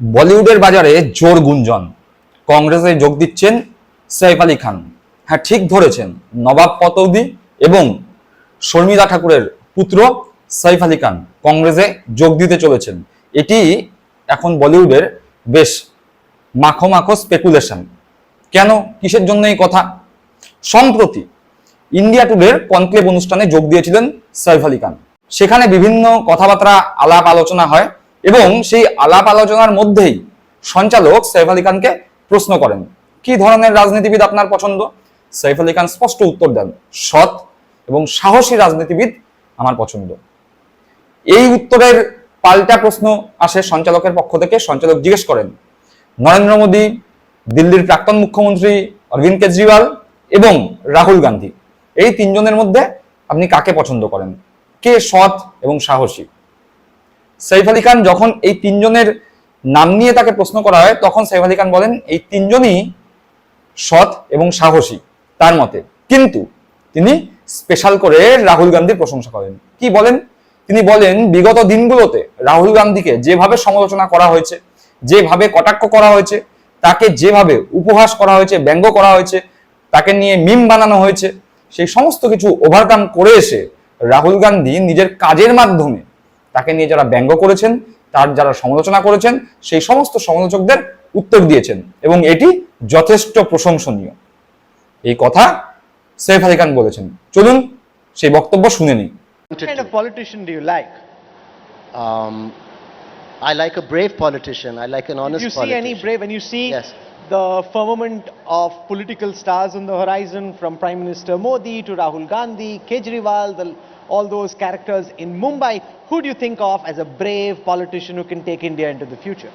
বলিউডের বাজারে জোর গুঞ্জন। কংগ্রেসে যোগ দিচ্ছেন সৈফ আলী খান। হ্যাঁ ঠিক ধরেছেন, নবাব পতৌদি এবং শর্মিলা ঠাকুরের পুত্র সৈফ আলী খান কংগ্রেসে যোগ দিতে চলেছেন। এটি এখন বলিউডের বেশ মাখো মাখো স্পেকুলেশন কেন? কিসের জন্য এই কথা? সম্প্রতি ইন্ডিয়া টুডের কনক্লেভ অনুষ্ঠানে যোগ দিয়েছিলেন সৈফ আলী খান। সেখানে বিভিন্ন কথাবার্তা আলাপ আলোচনা হয়। এবং সেই আলাপ আলোচনার মধ্যেই সঞ্চালক সৈফ আলী খানকে প্রশ্ন করেন, কি ধরনের রাজনীতিবিদ আপনার পছন্দ? সৈফ আলী খান স্পষ্ট উত্তর দেন, সৎ এবং সাহসী রাজনীতিবিদ আমার পছন্দ। এই উত্তরের পাল্টা প্রশ্ন আসে সঞ্চালকের পক্ষ থেকে। সঞ্চালক জিজ্ঞেস করেন, নরেন্দ্র মোদী, দিল্লির প্রাক্তন মুখ্যমন্ত্রী অরবিন্দ কেজরিওয়াল এবং রাহুল গান্ধী, এই তিনজনের মধ্যে আপনি কাকে পছন্দ করেন? কে সৎ এবং সাহসী? সৈফ আলী খান যখন এই তিনজনের নাম নিয়ে তাকে প্রশ্ন করা হয়, তখন সৈফ আলী খান বলেন, এই তিনজনই সৎ এবং সাহসী তার মতে। কিন্তু তিনি স্পেশাল করে রাহুল গান্ধীর প্রশংসা করেন। কি বলেন? তিনি বলেন, বিগত দিনগুলোতে রাহুল গান্ধীকে যেভাবে সমালোচনা করা হয়েছে, যেভাবে কটাক্ষ করা হয়েছে, তাকে যেভাবে উপহাস করা হয়েছে, ব্যঙ্গ করা হয়েছে, তাকে নিয়ে মিম বানানো হয়েছে, সেই সমস্ত কিছু ওভারকাম করে এসে রাহুল গান্ধী নিজের কাজের মাধ্যমে তাকে নিয়ে যারা ব্যঙ্গ করেছেন তার যারা সমালোচনা করেছেন সেই সমস্ত সমালোচকদের উত্তর দিয়েছেন এবং এটি যথেষ্ট প্রশংসনীয়। এই কথা সৈফ আলী খান বলেছেন। চলুন সেই বক্তব্য শুনে? Um, I like a brave politician. I like an honest politician. Do you see politician. any brave, when you see Yes. the firmament of political stars on the horizon, from Prime Minister Modi to Rahul Gandhi, Kejriwal, the, all those characters in Mumbai, who do you think of as a brave politician who can take India into the future?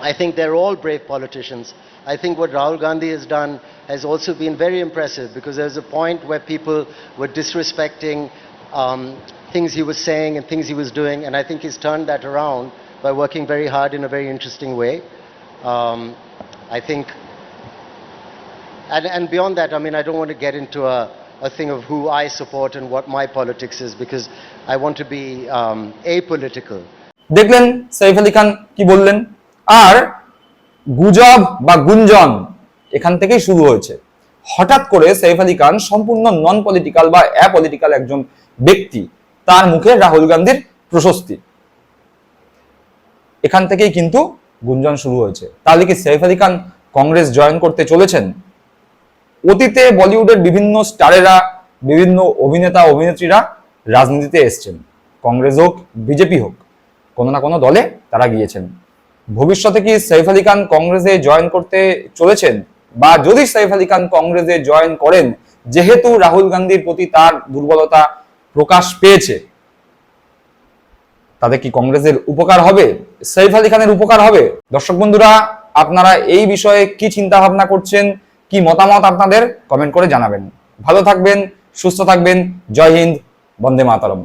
I think they're all brave politicians. I think what Rahul Gandhi has done has also been very impressive because there's a point where people were disrespecting um, things he was saying and things he was doing, and I think he's turned that around by working very hard in a very interesting way. Um, I think, and, and beyond that, I mean, I don't want to get into a, a thing of who I support and what my politics is because I want to be um, apolitical. দেখলেন সৈফ আলী খান কি বললেন আর গুজব বা গুঞ্জন এখান থেকেই শুরু হয়েছে হঠাৎ করে সৈফ আলী খান সম্পূর্ণ নন পলিটিক্যাল বা অ্যাপলিটিক্যাল একজন ব্যক্তি, তার মুখে রাহুল গান্ধীর প্রশস্তি। এখান থেকেই কিন্তু গুঞ্জন শুরু হয়েছে। তাহলে কি সৈফ আলী খান কংগ্রেস জয়েন করতে চলেছেন? অতীতে বলিউডের বিভিন্ন স্টারেরা, বিভিন্ন অভিনেতা, অভিনেত্রীরা রাজনীতিতে এসছেন। কংগ্রেস হোক, বিজেপি হোক, কোনো না কোনো দলে তারা গিয়েছেন। ভবিষ্যতে কি সৈফ আলী খান কংগ্রেসে জয়েন করতে চলেছেন? বা যদি সৈফ আলী খান কংগ্রেসে জয়েন করেন, যেহেতু রাহুল গান্ধীর প্রতি তার দুর্বলতা প্রকাশ পেয়েছে। তাদের কি কংগ্রেসের উপকার হবে? সৈফ আলী খানের উপকার হবে? দর্শক বন্ধুরা, আপনারা এই বিষয়ে কি চিন্তা ভাবনা করছেন? কি মতামত আপনাদের? কমেন্ট করে জানাবেন। ভালো থাকবেন, সুস্থ থাকবেন। জয় হিন্দ, বন্দে মাতারম।